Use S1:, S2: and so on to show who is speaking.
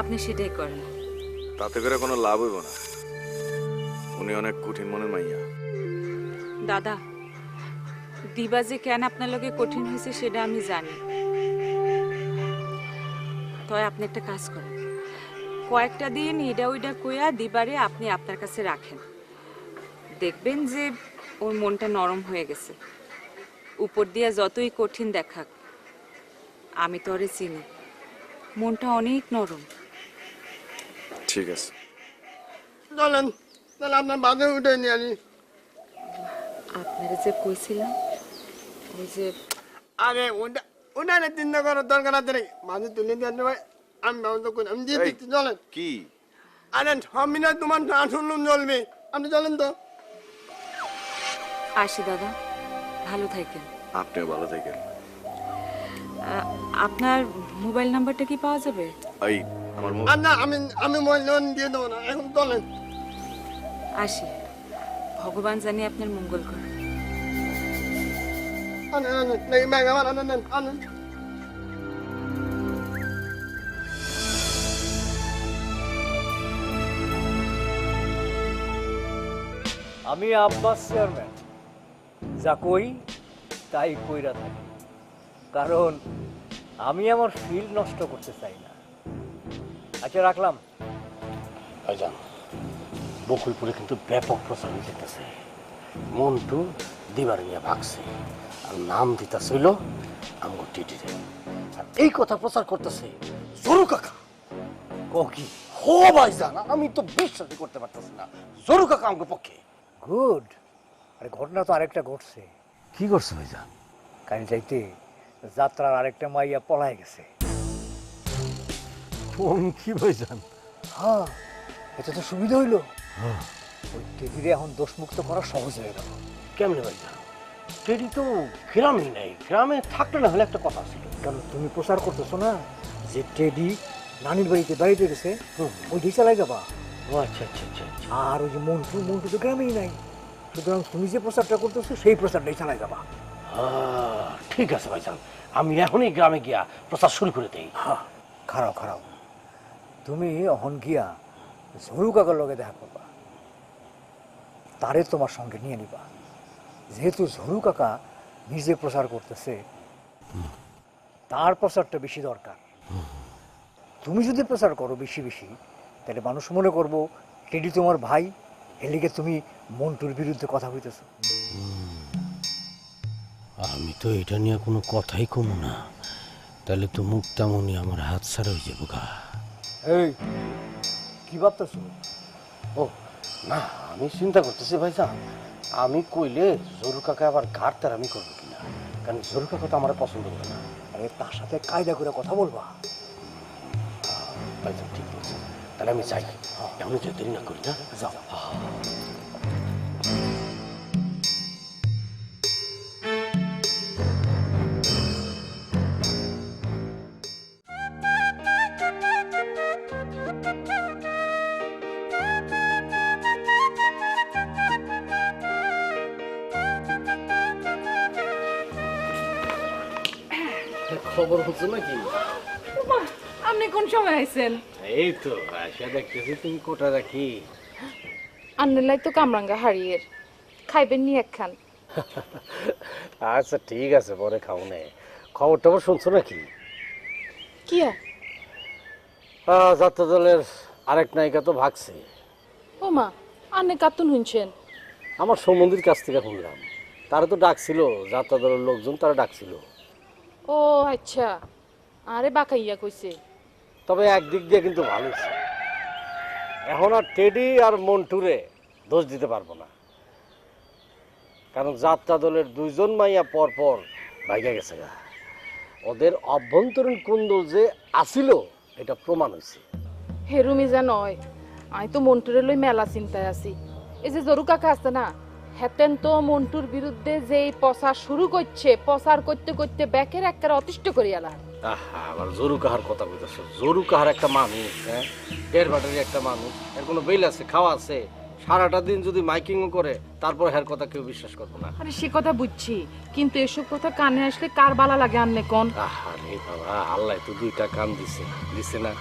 S1: আপনি সেটাই করেন।
S2: তাতে করে কোনো লাভ হইব না। উনি অনেক কঠিন মনের মাইয়া।
S1: দাদা দিবা যে কেন আপনার লগে কঠিন হয়েছে সেটা আমি জানি। তয় আপনি একটা কাজ করেন। কয়েকটা দিন ইডা উইডা কইয়া দিবারে আপনি আপনার কাছে রাখেন। দেখবেন যে ওর মনটা নরম হয়ে গেছে। উপর দিয়া যতই কঠিন দেখাক আমি তো ওরে চিনি। মনটা অনেক নরম।
S2: ঠিক আছে।
S3: চলেন তাহলে আপনার বাসে উঠে নিয়ে আনি
S1: আপনারা যে কইছিলাম ওই যে
S3: আরে ওটা ওটা চিন্তা করার দরকার আছে নাকি বাসে তুলে দিয়ে ভাই আমি ব্যবস্থা করি আমি দিয়ে দিচ্ছি চলেন।
S2: কি?
S3: আরে সব মিলে তোমার শুনলুম চলবে। আপনি চলেন তো।
S1: আসি দাদা ভালো থাকেন।
S2: আপনিও ভালো থাকেন।
S1: আপনার মোবাইল নাম্বারটা কি পাওয়া যাবে?
S2: এই
S3: আর না আমি দিয়ে দেবো না এখন চলেন।
S1: আসি। ভগবান জানি আপনার মঙ্গল করে।
S3: আনেন আনেন আমার আনেন আনেন আনেন।
S4: আমি আব্বাস চেয়ারম্যান। যা কই তাই কইরা থাকি। কারণ আমি আমার ফিল্ড নষ্ট করতে চাই না। আচ্ছা রাখলাম।
S5: ভাইজান বকুলপুরে কিন্তু ব্যাপক প্রচার যেতেছে মন্টু দিবার নিয়ে ভাগছে আর নাম দিতেছিল আমগো টিটিরে। আর এই কথা প্রচার করতেছে জরু কাকা।
S4: কো কি?
S5: হো ভাইজান আমি তো বিশ্বাসই করতে পারতেছি না। জরু কাকা আমগো পক্ষে।
S4: গুড। আরে ঘটনা তো আরেকটা ঘটছে।
S5: কি করছে ভাইজান?
S4: কাল যাইতে যাত্রার আরেকটা মাইয়া পলায় গেছে।
S5: কোন কি ভাইজান
S4: হ্যাঁ এটা তো সুবিধা হইল। ওই টেবিলে এখন দোষমুক্ত করা সহজ হয়ে গেল।
S5: কেমনে ভাইজান টেডি তো গ্রামে নাই। গ্রামে থাকলে না হলে একটা কথা ছিল।
S4: কারণ তুমি প্রচার করতেছো না যে টেডি নানির বাড়িতে বাড়িতে গেছে?
S5: হুম।
S4: ওই দিয়ে চালাই যাবা?
S5: ও আচ্ছা আচ্ছা আচ্ছা আচ্ছা।
S4: আর ওই যে মন্টু মন্টু তো গ্রামেই নাই। সুতরাং তুমি যে প্রচারটা করতেছো সেই প্রচারটাই চালাই যাবা।
S5: ঠিক আছে ভাইজান আমি এখনই গ্রামে গিয়া প্রচার শুরু করে দেই।
S4: হ্যাঁ খারাপ খারাপ। তুমি অহন গিয়া ঝরু কাকার লগে দেখা করবা। তারে তোমার সঙ্গে নিয়ে নিবা। যেহেতু ঝরু কাকা নিজে প্রচার করতেছে, তার প্রচারটা বেশি দরকার। তুমি যদি প্রচার করো বেশি বেশি, তাহলে মানুষ মনে করব টেডি তোমার ভাই এলিগে তুমি মন্টুর বিরুদ্ধে কথা হইতেছো
S5: আমি তো এটা নিয়ে কোনো কথাই কমু না। তাহলে তো মুক্তামণি আমার হাত ছাড়া হয়ে যাব গা।
S4: এই কি ভাবতেছো?
S5: ও না আমি চিন্তা করতেছি ভাইজান আমি কইলে জরুর কাকা আবার ঘাট তার আমি করব কিনা? কারণ জরুর কাকা তো আমার পছন্দ করে না।
S4: আরে তার সাথে কায়দা করে কথা বলবা।
S5: ভাইজান ঠিক বলছে তাহলে আমি যাই। এমন যে দেরি না করি না
S4: যাও।
S5: খবর হচ্ছে নাকি?
S6: আপনি কোন সময় আইছেন?
S5: এই তো আসা দেখতেছি তুমি কোটা রাখি?
S6: আন্নুলাই তো কামরাঙ্গা হারিয়ে খাইবেন নি একখান।
S5: আচ্ছা ঠিক আছে পরে খাও নে। খবর টবর শুনছো নাকি?
S6: কি
S5: যাত্রা দলের আরেক নায়িকা তো ভাগছে।
S6: ও মা আন্নে কাতুন শুনছেন
S5: আমার সম্বন্ধীর কাছ থেকে শুনলাম। তারা তো ডাকছিল যাত্রা দলের লোকজন তারা ডাকছিল।
S6: ও আচ্ছা। আরে বাকাইয়া কইছে।
S5: তবে একদিক দিয়ে কিন্তু ভালো। এখন আর টেডি আর মন্টুরে দোষ দিতে পারব না। কারণ যাত্রা দলের দুইজন মাইয়া পর পর ভাইগা গেছে গা। ওদের অভ্যন্তরীণ কুন্দল যে আসিল এটা প্রমাণ হয়েছে।
S6: হেরুমি যা নয় আমি তো মন্টুরে লই মেলা চিন্তায় আছি। এই যে জরু কাকা আছে না হেতেন তো মন্টুর বিরুদ্ধে যেই প্রচার শুরু করছে প্রচার করতে করতে ব্যাকের একটা অতিষ্ঠ করিয়ালা
S5: আহা আবার জরু কাহার কথা বলতেছ জরু কাহার একটা মানুষ হ্যাঁ? দেড় বাটারি একটা মানুষ এর কোনো বেল আছে খাওয়া আছে? সারাটা দিন যদি মাইকিংও করে তারপর হের কথা কেউ বিশ্বাস করব না।
S6: আরে সে কথা বুঝছি কিন্তু এসব কথা কানে আসলে কার বালা লাগে আনলে কোন?
S5: আহা রে বাবা আল্লাহ তো দুইটা কান দিছে দিছে না।